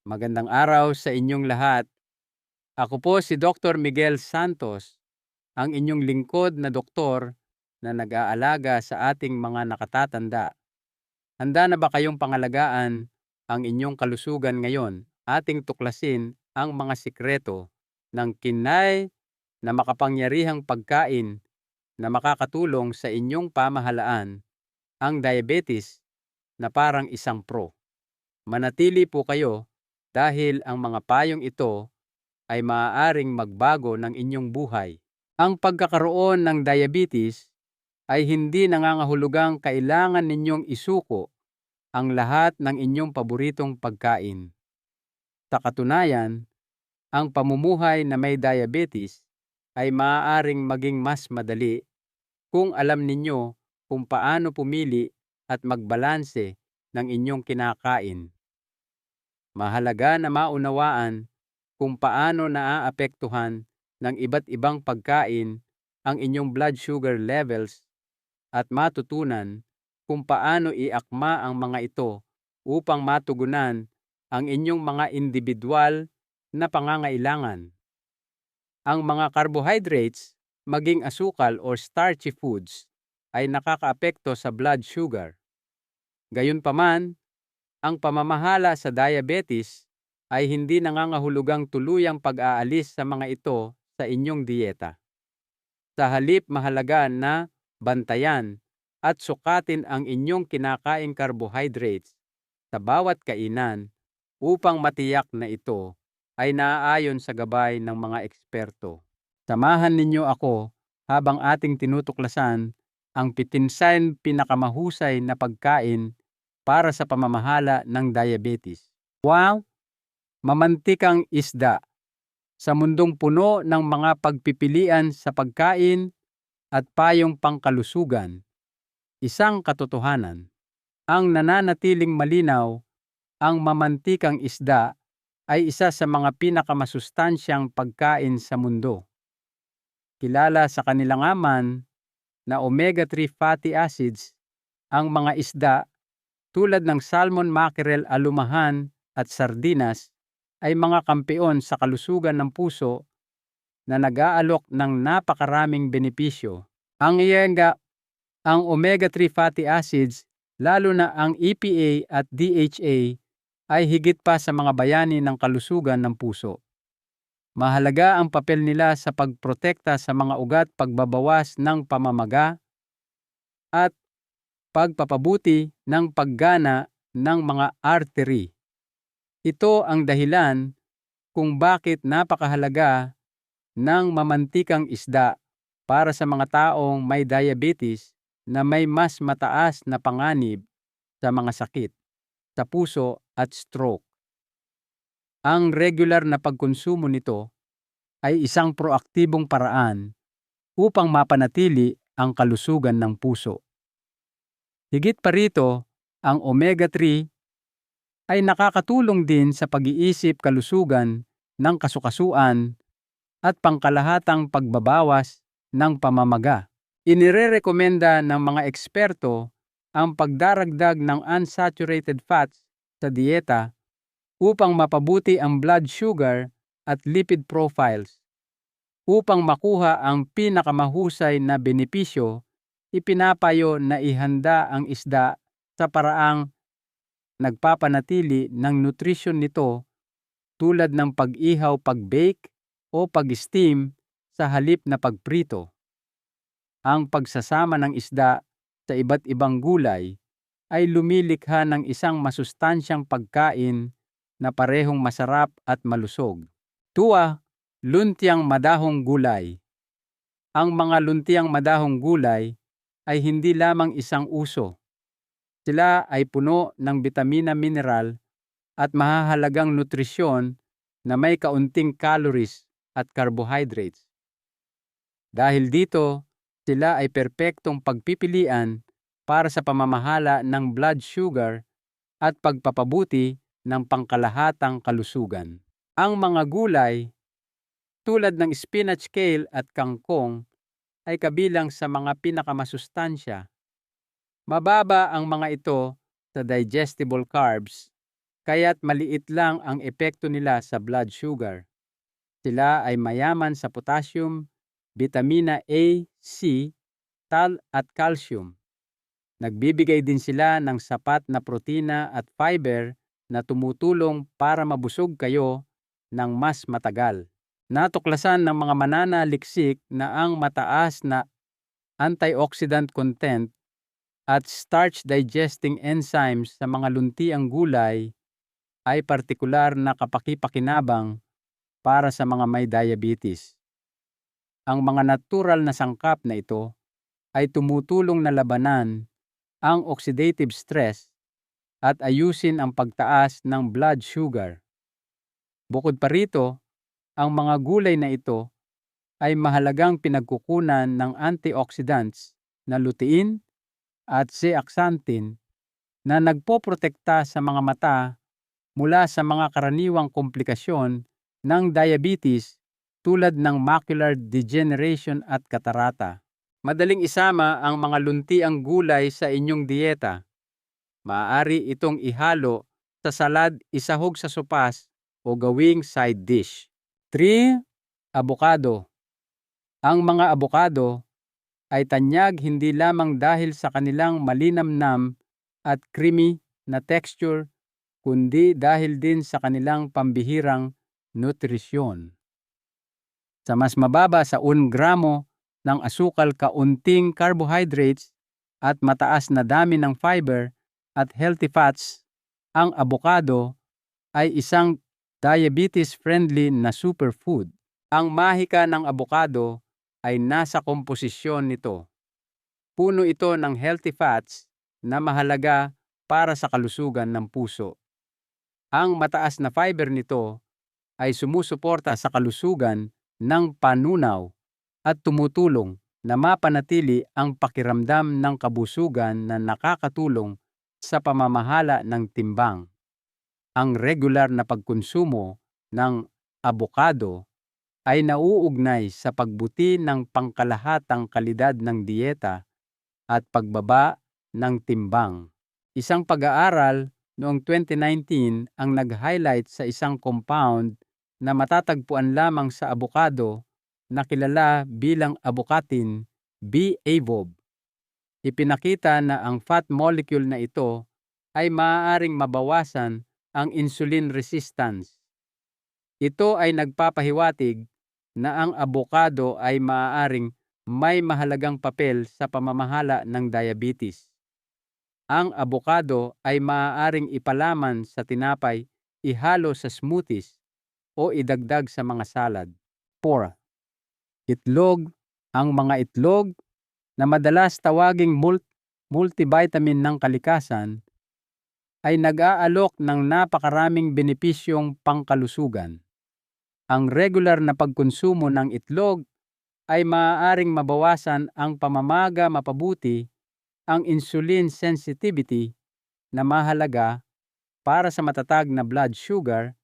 Magandang araw sa inyong lahat. Ako po si Dr. Miguel Santos, ang inyong lingkod na doktor na nag-aalaga sa ating mga nakatatanda. Handa na ba kayong pangalagaan ang inyong kalusugan ngayon? Ating tuklasin ang mga sikreto ng kinay na makapangyarihang pagkain na makakatulong sa inyong pamahalaan, ang diabetes na parang isang pro. Manatili po kayo dahil ang mga payong ito ay maaaring magbago ng inyong buhay. Ang pagkakaroon ng diabetes ay hindi nangangahulugang kailangan ninyong isuko ang lahat ng inyong paboritong pagkain. Sa katunayan, ang pamumuhay na may diabetes ay maaaring maging mas madali kung alam ninyo kung paano pumili at magbalanse ng inyong kinakain. Mahalaga na maunawaan kung paano naaapektuhan ng iba't ibang pagkain ang inyong blood sugar levels at matutunan kung paano iakma ang mga ito upang matugunan ang inyong mga individual na pangangailangan. Ang mga carbohydrates, maging asukal or starchy foods, ay nakakaapekto sa blood sugar. Gayunpaman, ang pamamahala sa diabetes ay hindi nangangahulugang tuluyang pag-aalis sa mga ito sa inyong dieta. Sa halip mahalaga na bantayan at sukatin ang inyong kinakaing carbohydrates sa bawat kainan upang matiyak na ito ay naaayon sa gabay ng mga eksperto. Samahan ninyo ako habang ating tinutuklasan ang pitinsan pinakamahusay na pagkain para sa pamamahala ng diabetes. Wow! Mamantikang isda. Sa mundong puno ng mga pagpipilian sa pagkain at payong pangkalusugan, isang katotohanan. Ang nananatiling malinaw, ang mamantikang isda ay isa sa mga pinakamasustansyang pagkain sa mundo. Kilala sa kanilang aman na omega-3 fatty acids, ang mga isda tulad ng salmon, mackerel, alumahan at sardinas ay mga kampeon sa kalusugan ng puso na nag-aalok ng napakaraming benepisyo. Ang iyenga, ang omega-3 fatty acids, lalo na ang EPA at DHA, ay higit pa sa mga bayani ng kalusugan ng puso. Mahalaga ang papel nila sa pagprotekta sa mga ugat pagbabawas ng pamamaga at pagpapabuti ng paggana ng mga artery. Ito ang dahilan kung bakit napakahalaga ng mamantikang isda para sa mga taong may diabetes na may mas mataas na panganib sa mga sakit sa puso at stroke. Ang regular na pagkonsumo nito ay isang proaktibong paraan upang mapanatili ang kalusugan ng puso. Higit pa rito, ang omega-3 ay nakakatulong din sa pag-iisip kalusugan ng kasukasuan at pangkalahatang pagbabawas ng pamamaga. Inirerekomenda ng mga eksperto ang pagdaragdag ng unsaturated fats sa dieta upang mapabuti ang blood sugar at lipid profiles. Upang makuha ang pinakamahusay na benepisyo, ipinapayo na ihanda ang isda sa paraang nagpapanatili ng nutrisyon nito tulad ng pag-ihaw, pag-bake o pag-steam sa halip na pagprito. Ang pagsasama ng isda sa iba't ibang gulay ay lumilikha ng isang masustansyang pagkain na parehong masarap at malusog. Tuwa, luntiang madahong gulay. Ang mga luntiang madahong gulay ay hindi lamang isang uso. Sila ay puno ng bitamina mineral at mahahalagang nutrisyon na may kaunting calories at carbohydrates. Dahil dito, sila ay perpektong pagpipilian para sa pamamahala ng blood sugar at pagpapabuti ng pangkalahatang kalusugan. Ang mga gulay tulad ng spinach, kale at kangkong ay kabilang sa mga pinakamasustansya. Mababa ang mga ito sa digestible carbs, kaya't maliit lang ang epekto nila sa blood sugar. Sila ay mayaman sa potassium, vitamina A, C, tal at calcium. Nagbibigay din sila ng sapat na protina at fiber na tumutulong para mabusog kayo ng mas matagal. Natuklasan ng mga mananaliksik na ang mataas na antioxidant content at starch digesting enzymes sa mga luntiang gulay ay partikular na kapakipakinabang para sa mga may diabetes. Ang mga natural na sangkap na ito ay tumutulong na labanan ang oxidative stress at ayusin ang pagtaas ng blood sugar. Bukod pa rito, ang mga gulay na ito ay mahalagang pinagkukunan ng antioxidants na lutein at zeaxanthin na nagpoprotekta sa mga mata mula sa mga karaniwang komplikasyon ng diabetes tulad ng macular degeneration at katarata. Madaling isama ang mga luntiang gulay sa inyong dieta. Maaari itong ihalo sa salad, isahog sa sopas o gawing side dish. 3. Abokado. Ang mga abokado ay tanyag hindi lamang dahil sa kanilang malinamnam at creamy na texture, kundi dahil din sa kanilang pambihirang nutrisyon. Sa mas mababa sa 1 gramo ng asukal kaunting carbohydrates at mataas na dami ng fiber at healthy fats, ang abokado ay isang diabetes-friendly na superfood. Ang mahika ng abokado ay nasa komposisyon nito. Puno ito ng healthy fats na mahalaga para sa kalusugan ng puso. Ang mataas na fiber nito ay sumusuporta sa kalusugan ng panunaw at tumutulong na mapanatili ang pakiramdam ng kabusugan na nakakatulong sa pamamahala ng timbang ang regular na pagkonsumo ng abokado ay nauugnay sa pagbuti ng pangkalahatang kalidad ng dieta at pagbaba ng timbang. Isang pag-aaral noong 2019 ang nag-highlight sa isang compound na matatagpuan lamang sa abokado na kilala bilang abokatin B-AVOB. Ipinakita na ang fat molecule na ito ay maaaring mabawasan ang insulin resistance. Ito ay nagpapahiwatig na ang abokado ay maaaring may mahalagang papel sa pamamahala ng diabetes. Ang abokado ay maaaring ipalaman sa tinapay, ihalo sa smoothies, o idagdag sa mga salad. 4. Itlog Ang mga itlog na madalas tawaging multivitamin ng kalikasan ay nag-aalok ng napakaraming benepisyong pangkalusugan. Ang regular na pagkonsumo ng itlog ay maaaring mabawasan ang pamamaga mapabuti ang insulin sensitivity na mahalaga para sa matatag na blood sugar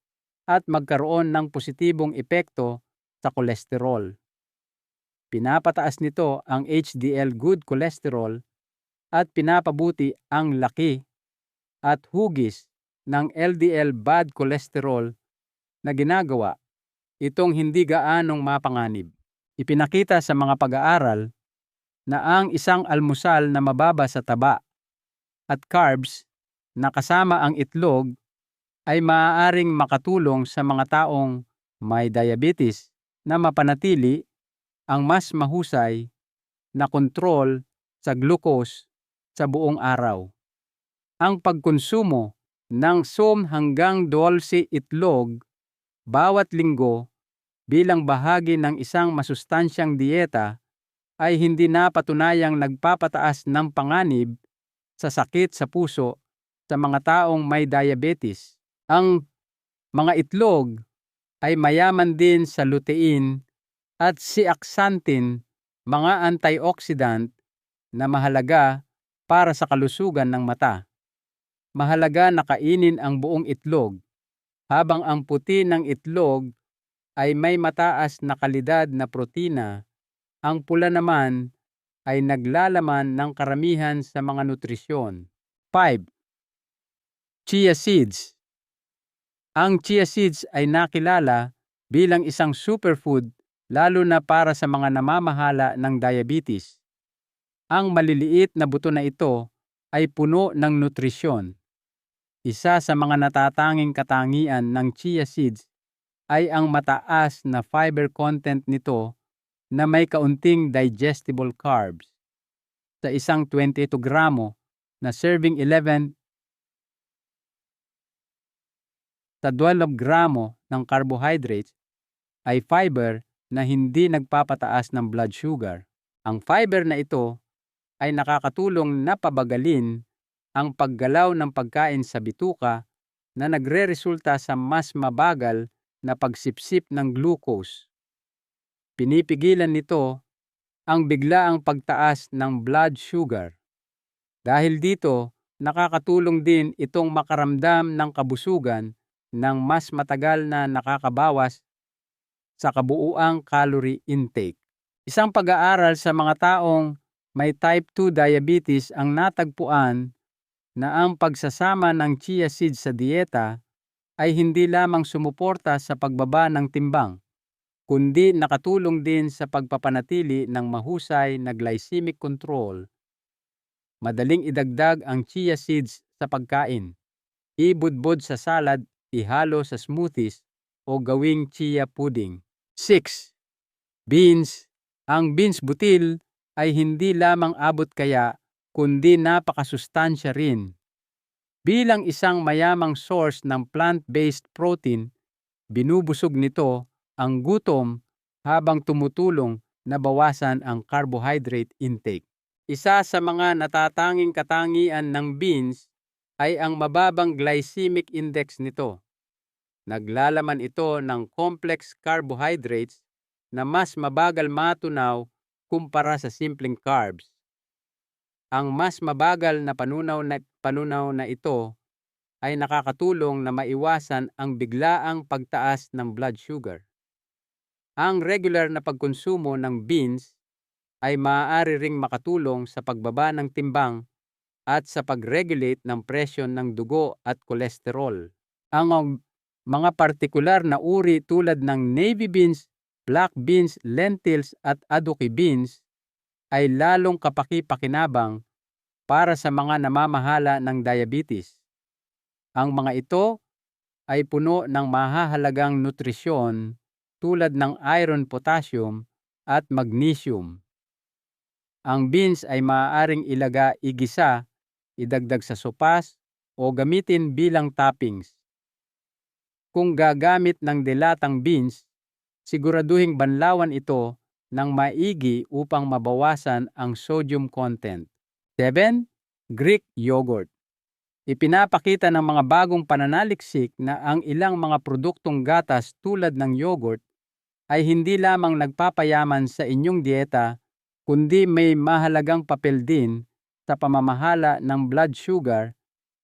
at magkaroon ng positibong epekto sa kolesterol. Pinapataas nito ang HDL good cholesterol at pinapabuti ang laki at hugis ng LDL bad cholesterol na ginagawa itong hindi gaanong mapanganib. Ipinakita sa mga pag-aaral na ang isang almusal na mababa sa taba at carbs na kasama ang itlog ay maaaring makatulong sa mga taong may diabetes na mapanatili ang mas mahusay na kontrol sa glucose sa buong araw ang pagkonsumo ng som hanggang 12 itlog bawat linggo bilang bahagi ng isang masustansyang dieta ay hindi na patunayang nagpapataas ng panganib sa sakit sa puso sa mga taong may diabetes. Ang mga itlog ay mayaman din sa lutein at zeaxanthin, mga antioxidant na mahalaga para sa kalusugan ng mata mahalaga na kainin ang buong itlog, habang ang puti ng itlog ay may mataas na kalidad na protina, ang pula naman ay naglalaman ng karamihan sa mga nutrisyon. 5. Chia seeds Ang chia seeds ay nakilala bilang isang superfood lalo na para sa mga namamahala ng diabetes. Ang maliliit na buto na ito ay puno ng nutrisyon. Isa sa mga natatanging katangian ng chia seeds ay ang mataas na fiber content nito na may kaunting digestible carbs. Sa isang 22 gramo na serving 11 sa 12 gramo ng carbohydrates ay fiber na hindi nagpapataas ng blood sugar. Ang fiber na ito ay nakakatulong na pabagalin ang paggalaw ng pagkain sa bituka na nagre-resulta sa mas mabagal na pagsipsip ng glucose. Pinipigilan nito ang biglaang pagtaas ng blood sugar. Dahil dito, nakakatulong din itong makaramdam ng kabusugan ng mas matagal na nakakabawas sa kabuuang calorie intake. Isang pag-aaral sa mga taong may type 2 diabetes ang natagpuan na ang pagsasama ng chia seeds sa dieta ay hindi lamang sumuporta sa pagbaba ng timbang, kundi nakatulong din sa pagpapanatili ng mahusay na glycemic control. Madaling idagdag ang chia seeds sa pagkain. Ibudbod sa salad, ihalo sa smoothies, o gawing chia pudding. 6. Beans. Ang beans butil ay hindi lamang abot kaya kundi napakasustansya rin. Bilang isang mayamang source ng plant-based protein, binubusog nito ang gutom habang tumutulong na bawasan ang carbohydrate intake. Isa sa mga natatanging katangian ng beans ay ang mababang glycemic index nito. Naglalaman ito ng complex carbohydrates na mas mabagal matunaw kumpara sa simpleng carbs. Ang mas mabagal na panunaw na, panunaw na ito ay nakakatulong na maiwasan ang biglaang pagtaas ng blood sugar. Ang regular na pagkonsumo ng beans ay maaari ring makatulong sa pagbaba ng timbang at sa pag-regulate ng presyon ng dugo at kolesterol. Ang mga partikular na uri tulad ng navy beans black beans, lentils at adoki beans ay lalong kapaki-pakinabang para sa mga namamahala ng diabetes. Ang mga ito ay puno ng mahahalagang nutrisyon tulad ng iron, potassium at magnesium. Ang beans ay maaaring ilaga igisa, idagdag sa sopas o gamitin bilang toppings. Kung gagamit ng dilatang beans, siguraduhing banlawan ito ng maigi upang mabawasan ang sodium content. 7. Greek yogurt. Ipinapakita ng mga bagong pananaliksik na ang ilang mga produktong gatas tulad ng yogurt ay hindi lamang nagpapayaman sa inyong dieta kundi may mahalagang papel din sa pamamahala ng blood sugar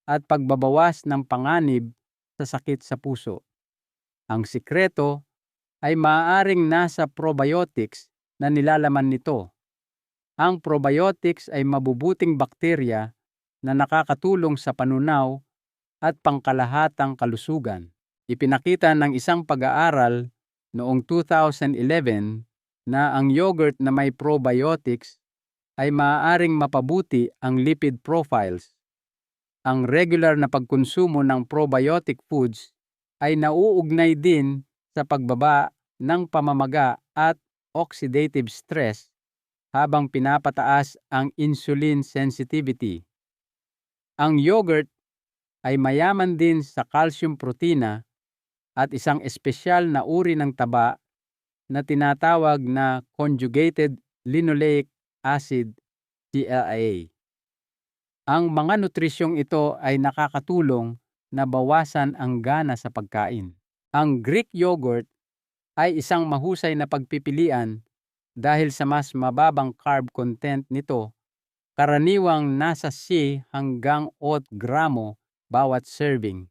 at pagbabawas ng panganib sa sakit sa puso. Ang sikreto ay maaaring nasa probiotics na nilalaman nito. Ang probiotics ay mabubuting bakterya na nakakatulong sa panunaw at pangkalahatang kalusugan. Ipinakita ng isang pag-aaral noong 2011 na ang yogurt na may probiotics ay maaaring mapabuti ang lipid profiles. Ang regular na pagkonsumo ng probiotic foods ay nauugnay din sa pagbaba ng pamamaga at oxidative stress habang pinapataas ang insulin sensitivity. Ang yogurt ay mayaman din sa calcium protina at isang espesyal na uri ng taba na tinatawag na conjugated linoleic acid CLA. Ang mga nutrisyong ito ay nakakatulong na bawasan ang gana sa pagkain. Ang Greek yogurt ay isang mahusay na pagpipilian dahil sa mas mababang carb content nito, karaniwang nasa C hanggang 8 gramo bawat serving.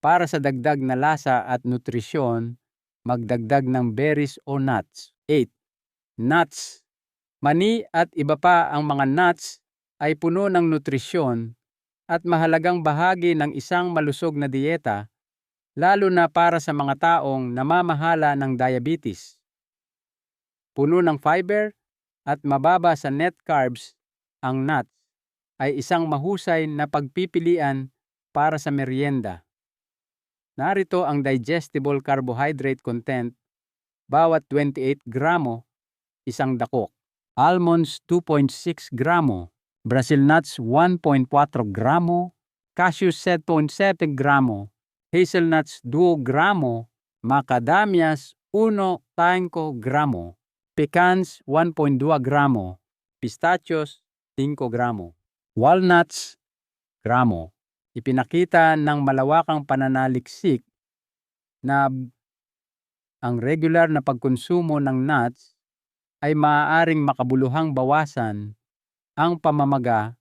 Para sa dagdag na lasa at nutrisyon, magdagdag ng berries o nuts. 8. Nuts. Mani at iba pa ang mga nuts ay puno ng nutrisyon at mahalagang bahagi ng isang malusog na dieta lalo na para sa mga taong namamahala ng diabetes. Puno ng fiber at mababa sa net carbs, ang nuts ay isang mahusay na pagpipilian para sa merienda. Narito ang digestible carbohydrate content bawat 28 gramo, isang dakok. Almonds 2.6 gramo, Brazil nuts 1.4 gramo, cashews 7.7 gramo, hazelnuts 2 gramo, macadamias 1.5 gramo, pecans 1.2 gramo, pistachios 5 gramo, walnuts gramo. Ipinakita ng malawakang pananaliksik na ang regular na pagkonsumo ng nuts ay maaaring makabuluhang bawasan ang pamamaga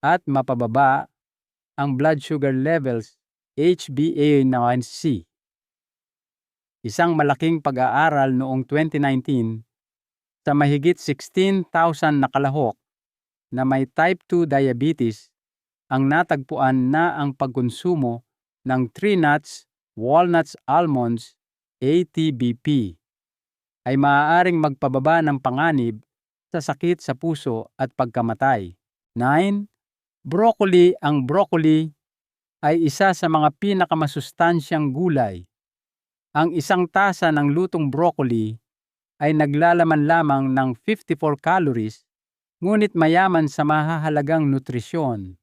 at mapababa ang blood sugar levels HbA1c. Isang malaking pag-aaral noong 2019 sa mahigit 16,000 na kalahok na may type 2 diabetes ang natagpuan na ang pagkonsumo ng tree nuts, walnuts, almonds, ATBP ay maaaring magpababa ng panganib sa sakit sa puso at pagkamatay. 9. Broccoli Ang broccoli ay isa sa mga pinakamasustansyang gulay. Ang isang tasa ng lutong broccoli ay naglalaman lamang ng 54 calories ngunit mayaman sa mahahalagang nutrisyon.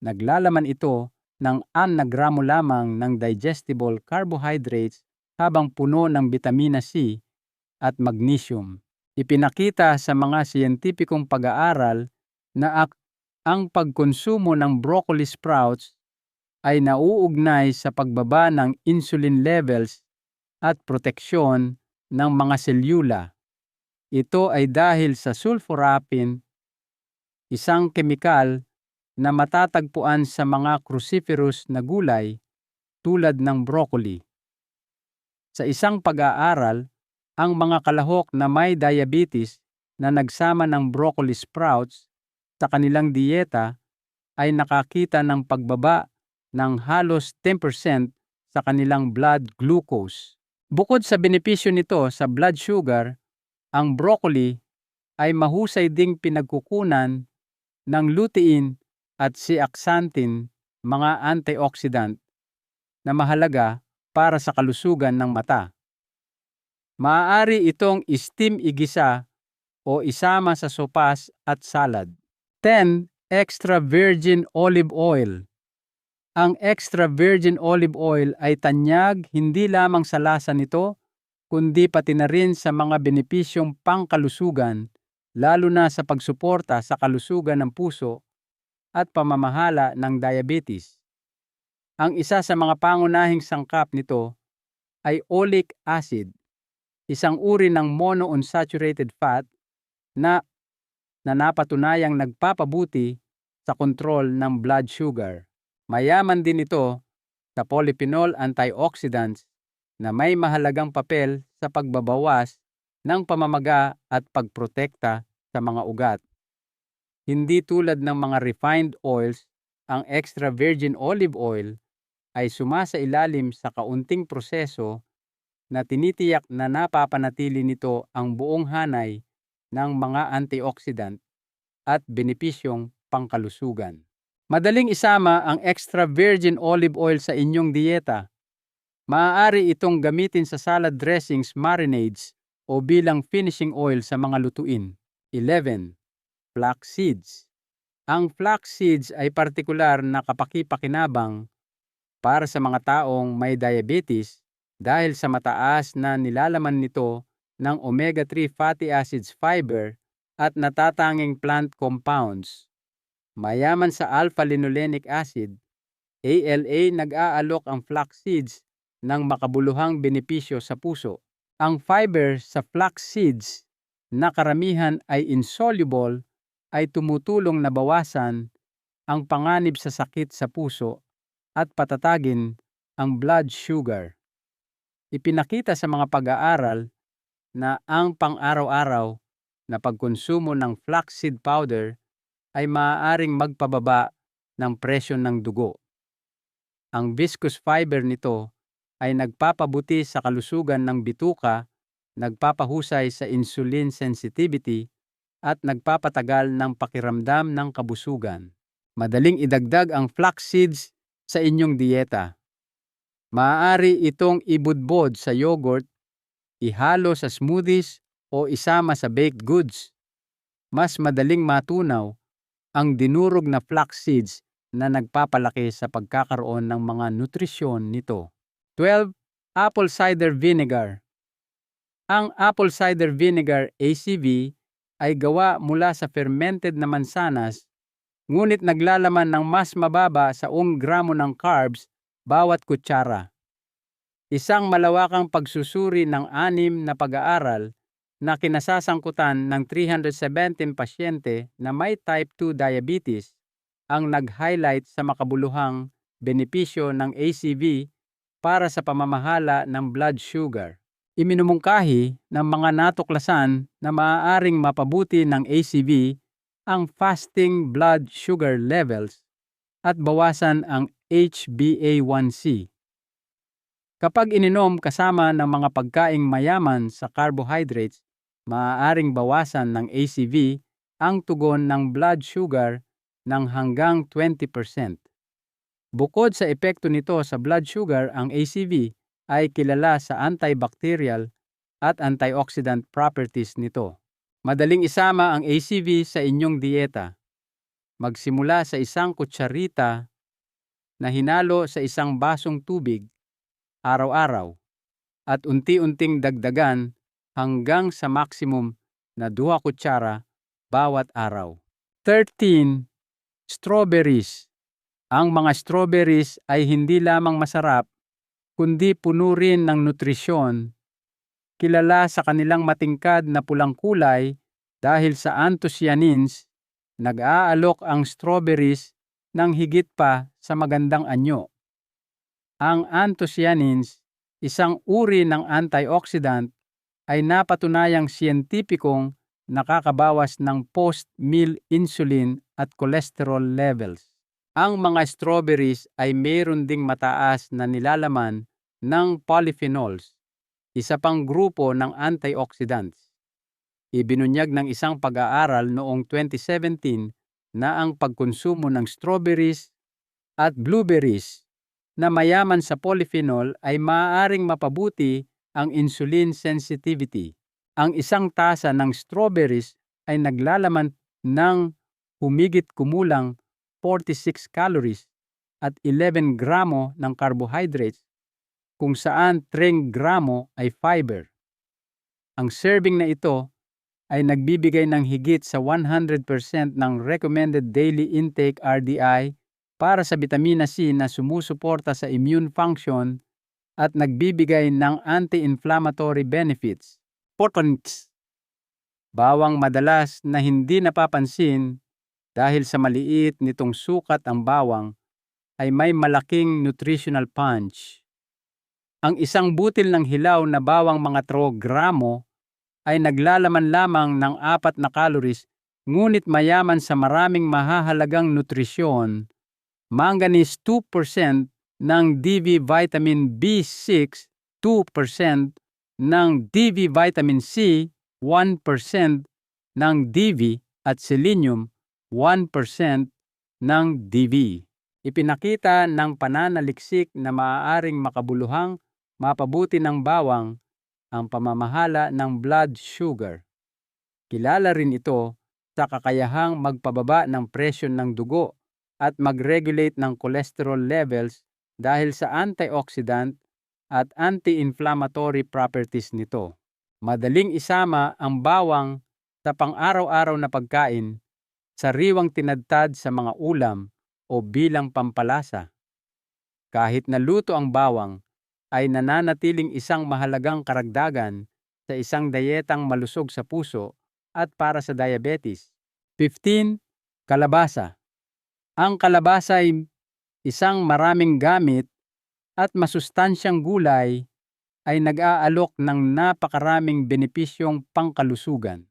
Naglalaman ito ng 6 na gramo lamang ng digestible carbohydrates habang puno ng bitamina C at magnesium. Ipinakita sa mga siyentipikong pag-aaral na ang pagkonsumo ng broccoli sprouts ay nauugnay sa pagbaba ng insulin levels at proteksyon ng mga selula. Ito ay dahil sa sulforapine, isang kemikal na matatagpuan sa mga cruciferous na gulay tulad ng broccoli. Sa isang pag-aaral, ang mga kalahok na may diabetes na nagsama ng broccoli sprouts sa kanilang dieta ay nakakita ng pagbaba ng halos 10% sa kanilang blood glucose. Bukod sa benepisyo nito sa blood sugar, ang broccoli ay mahusay ding pinagkukunan ng lutein at zeaxanthin, mga antioxidant na mahalaga para sa kalusugan ng mata. Maaari itong steam igisa o isama sa sopas at salad. 10. Extra virgin olive oil. Ang extra virgin olive oil ay tanyag hindi lamang sa lasa nito, kundi pati na rin sa mga benepisyong pangkalusugan, lalo na sa pagsuporta sa kalusugan ng puso at pamamahala ng diabetes. Ang isa sa mga pangunahing sangkap nito ay oleic acid, isang uri ng monounsaturated fat na, na napatunayang nagpapabuti sa kontrol ng blood sugar. Mayaman din ito sa polyphenol antioxidants na may mahalagang papel sa pagbabawas ng pamamaga at pagprotekta sa mga ugat. Hindi tulad ng mga refined oils, ang extra virgin olive oil ay sumasailalim sa kaunting proseso na tinitiyak na napapanatili nito ang buong hanay ng mga antioxidant at benepisyong pangkalusugan. Madaling isama ang extra virgin olive oil sa inyong dieta. Maaari itong gamitin sa salad dressings, marinades o bilang finishing oil sa mga lutuin. 11 flax seeds. Ang flax seeds ay partikular na kapakipakinabang para sa mga taong may diabetes dahil sa mataas na nilalaman nito ng omega-3 fatty acids fiber at natatanging plant compounds. Mayaman sa alpha-linolenic acid, ALA nag-aalok ang flax seeds ng makabuluhang benepisyo sa puso. Ang fiber sa flax seeds na karamihan ay insoluble ay tumutulong na bawasan ang panganib sa sakit sa puso at patatagin ang blood sugar. Ipinakita sa mga pag-aaral na ang pang-araw-araw na pagkonsumo ng flaxseed powder ay maaaring magpababa ng presyon ng dugo. Ang viscous fiber nito ay nagpapabuti sa kalusugan ng bituka, nagpapahusay sa insulin sensitivity, at nagpapatagal ng pakiramdam ng kabusugan. Madaling idagdag ang flax seeds sa inyong dieta. Maaari itong ibudbod sa yogurt, ihalo sa smoothies o isama sa baked goods. Mas madaling matunaw ang dinurog na flax seeds na nagpapalaki sa pagkakaroon ng mga nutrisyon nito. 12. Apple cider vinegar. Ang apple cider vinegar ACV ay gawa mula sa fermented na mansanas ngunit naglalaman ng mas mababa sa 1 gramo ng carbs bawat kutsara. Isang malawakang pagsusuri ng anim na pag-aaral na kinasasangkutan ng 317 pasyente na may type 2 diabetes ang nag-highlight sa makabuluhang benepisyo ng ACV para sa pamamahala ng blood sugar iminumungkahi ng mga natuklasan na maaaring mapabuti ng ACV ang fasting blood sugar levels at bawasan ang HbA1c. Kapag ininom kasama ng mga pagkaing mayaman sa carbohydrates, maaaring bawasan ng ACV ang tugon ng blood sugar ng hanggang 20%. Bukod sa epekto nito sa blood sugar, ang ACV ay kilala sa antibacterial at antioxidant properties nito. Madaling isama ang ACV sa inyong dieta. Magsimula sa isang kutsarita na hinalo sa isang basong tubig araw-araw at unti-unting dagdagan hanggang sa maximum na 2 kutsara bawat araw. 13. Strawberries. Ang mga strawberries ay hindi lamang masarap kundi puno rin ng nutrisyon. Kilala sa kanilang matingkad na pulang kulay dahil sa anthocyanins, nag-aalok ang strawberries ng higit pa sa magandang anyo. Ang anthocyanins, isang uri ng antioxidant, ay napatunayang siyentipikong nakakabawas ng post-meal insulin at cholesterol levels. Ang mga strawberries ay mayroon ding mataas na nilalaman ng polyphenols, isa pang grupo ng antioxidants. Ibinunyag ng isang pag-aaral noong 2017 na ang pagkonsumo ng strawberries at blueberries na mayaman sa polyphenol ay maaaring mapabuti ang insulin sensitivity. Ang isang tasa ng strawberries ay naglalaman ng humigit kumulang 46 calories at 11 gramo ng carbohydrates kung saan 3 gramo ay fiber. Ang serving na ito ay nagbibigay ng higit sa 100% ng recommended daily intake RDI para sa vitamina C na sumusuporta sa immune function at nagbibigay ng anti-inflammatory benefits. Potent. Bawang madalas na hindi napapansin dahil sa maliit nitong sukat ang bawang, ay may malaking nutritional punch. Ang isang butil ng hilaw na bawang mga gramo ay naglalaman lamang ng apat na calories ngunit mayaman sa maraming mahahalagang nutrisyon. Manganese 2% ng DV vitamin B6, 2% ng DV vitamin C, 1% ng DV at selenium 1% ng DV. Ipinakita ng pananaliksik na maaaring makabuluhang mapabuti ng bawang ang pamamahala ng blood sugar. Kilala rin ito sa kakayahang magpababa ng presyon ng dugo at mag-regulate ng cholesterol levels dahil sa antioxidant at anti-inflammatory properties nito. Madaling isama ang bawang sa pang-araw-araw na pagkain sariwang tinadtad sa mga ulam o bilang pampalasa. Kahit naluto ang bawang, ay nananatiling isang mahalagang karagdagan sa isang dayetang malusog sa puso at para sa diabetes. 15. Kalabasa Ang kalabasa ay isang maraming gamit at masustansyang gulay ay nag-aalok ng napakaraming benepisyong pangkalusugan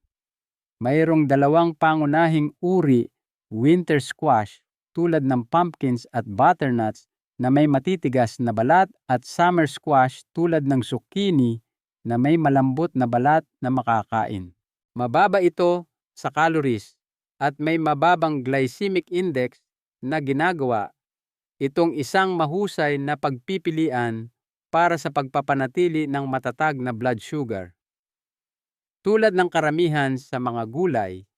mayroong dalawang pangunahing uri winter squash tulad ng pumpkins at butternuts na may matitigas na balat at summer squash tulad ng zucchini na may malambot na balat na makakain. Mababa ito sa calories at may mababang glycemic index na ginagawa itong isang mahusay na pagpipilian para sa pagpapanatili ng matatag na blood sugar. Tulad ng karamihan sa mga gulay,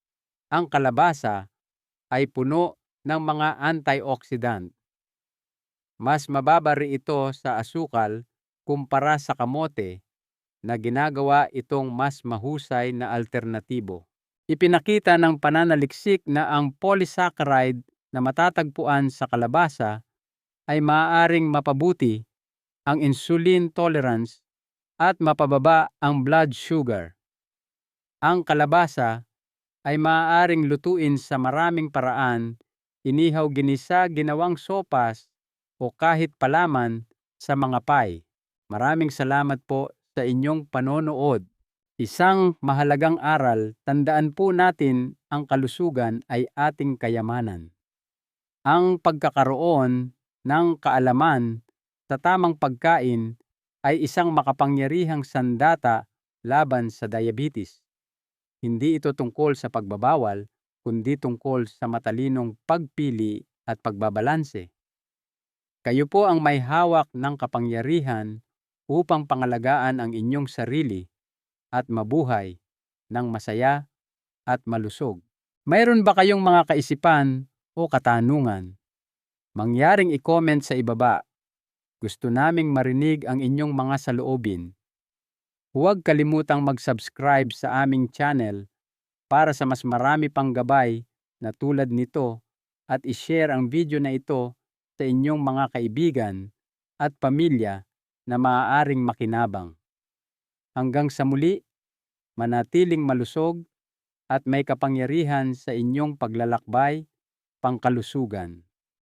ang kalabasa ay puno ng mga antioxidant. Mas mababa rin ito sa asukal kumpara sa kamote na ginagawa itong mas mahusay na alternatibo. Ipinakita ng pananaliksik na ang polysaccharide na matatagpuan sa kalabasa ay maaaring mapabuti ang insulin tolerance at mapababa ang blood sugar. Ang kalabasa ay maaaring lutuin sa maraming paraan, inihaw ginisa, ginawang sopas, o kahit palaman sa mga pie. Maraming salamat po sa inyong panonood. Isang mahalagang aral, tandaan po natin ang kalusugan ay ating kayamanan. Ang pagkakaroon ng kaalaman sa tamang pagkain ay isang makapangyarihang sandata laban sa diabetes. Hindi ito tungkol sa pagbabawal, kundi tungkol sa matalinong pagpili at pagbabalanse. Kayo po ang may hawak ng kapangyarihan upang pangalagaan ang inyong sarili at mabuhay ng masaya at malusog. Mayroon ba kayong mga kaisipan o katanungan? Mangyaring i-comment sa ibaba. Gusto naming marinig ang inyong mga saloobin. Huwag kalimutang mag-subscribe sa aming channel para sa mas marami pang gabay na tulad nito at i-share ang video na ito sa inyong mga kaibigan at pamilya na maaaring makinabang. Hanggang sa muli, manatiling malusog at may kapangyarihan sa inyong paglalakbay, pangkalusugan.